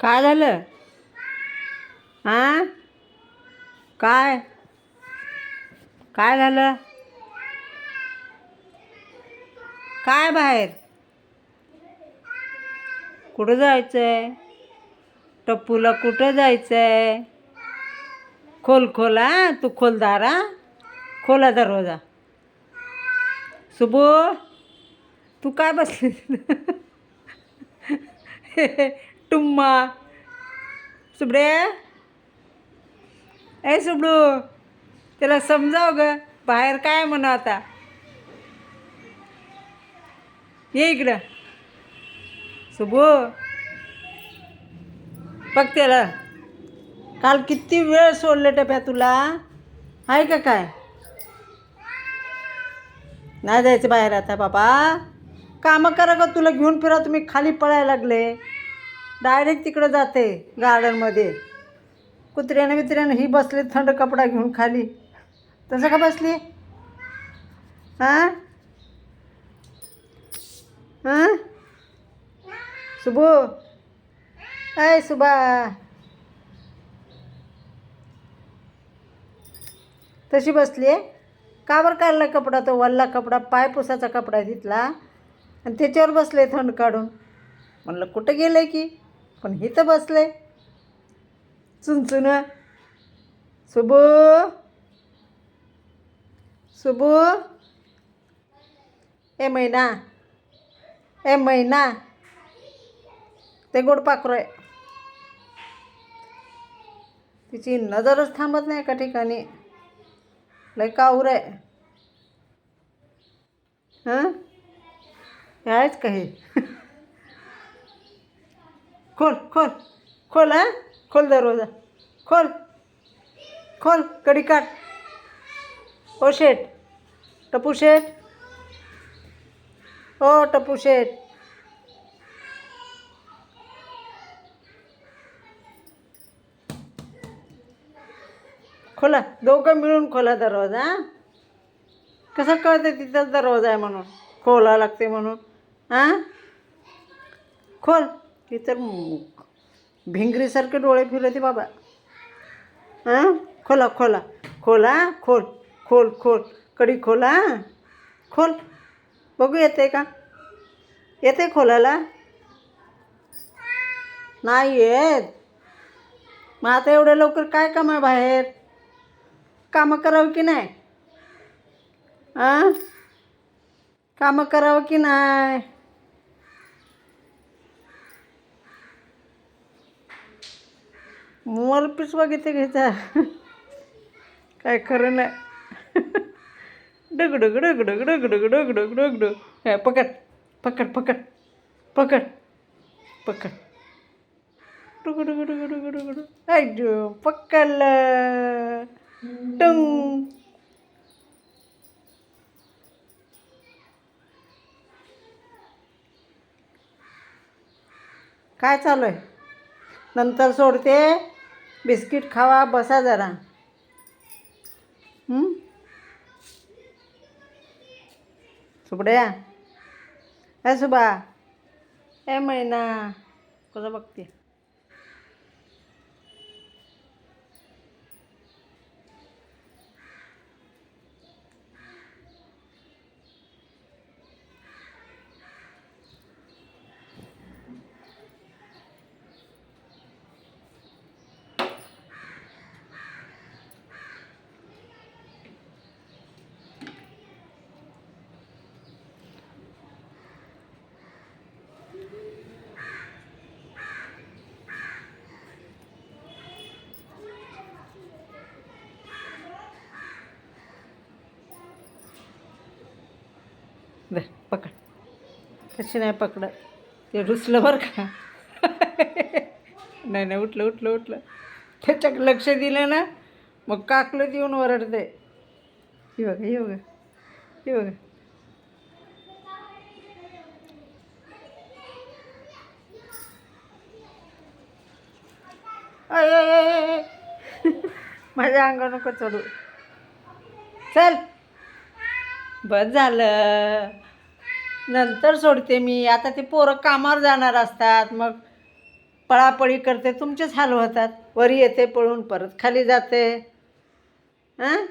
काय झालं? हां काय? काय झालं? काय बाहेर? कुठं जायचं आहे टप्पूला कुठं जायचं आहे खोल खोल आ? तू खोल दारा खोला दरवाजा. सुबो तू काय बसली? टुम्मा सुबडे ए सुबडू त्याला समजाव ग बाहेर काय म्हणू आता ये इकडं सुबू बघ त्याला काल किती वेळ सोडले टप्या तुला आहे का काय नाही जायचं बाहेर आता बाबा कामं करा का तुला घेऊन फिरा तुम्ही खाली पळायला लागले डायरेक्ट तिकडं जाते गार्डनमध्ये कुत्र्यानं बित्र्यानं ही बसली थंड कपडा घेऊन खाली. तसं का बसली? हां? हां? सुबू? आय सुबा. तशी बसली आहे? का बरं काढला कपडा तो वल्ला कपडा? पाय पुसाचा कपडा घेतला तिथला. आणि त्याच्यावर बसले थंड काढून. म्हणलं कुठं गेलं की? पण इथं बसले चुनचुन. सुबू. सुबू. ए मैना. ए मैना. ते गोड पाखरू आहे. तिची नजरच थांबत नाही एका ठिकाणी. लय काऊर आहे. हां? हे आहेच काही खोल खोल खोल हां? खोल दरवाजा. खोल खोल कडी काढ. ओ शेट टपू शेट ओ टपू शेट खोला दोघं मिळून खोला दरवाजा हां? कसं कळतं तिथंच दरवाजा आहे म्हणून? खोला लागते म्हणून हां? खोल. ती तर भिंगरीसारखे डोळे फिरवते बाबा. हां? खोला खोला. खोला खोल खोल खोल. कडी खोला खोल. बघू येते का? येते खोलाला? नाही येत. मग आता एवढ्या लवकर काय काम आहे बाहेर? कामं करावं की नाही? आ कामं करावं की नाही? मला पीस बघितले घ्यायचा. काय खरं नाही. डगडग डगडग डगडग डगडग डगडग काय पकड पकड पकड पकड पकड. डुगु डुगु डुगु डुगु डुगु आयजो पकडलं डंग काय चालू आहे? नंतर सोडते. बिस्किट खावा बसा जरा. सुपड्या सुबड्या ए सुबा. ए मैना. कसं बघते. दे पकड. कशी नाही पकडत. ते रुसलं बरं का? नाही नाही उठलं उठलं उठलं. त्याच्याक लक्ष दिलं ना मग काकलं येऊन ओरडते. हे बघा हे बघा हे बघा. अय, माझ्या अंगावर नको चढू. चल. बस झालं. नंतर सोडते मी. आता ते पोरं कामावर जाणार असतात. मग पळापळी करते. तुमचेच हाल होतात. वरी येते पळून परत खाली जाते. हां?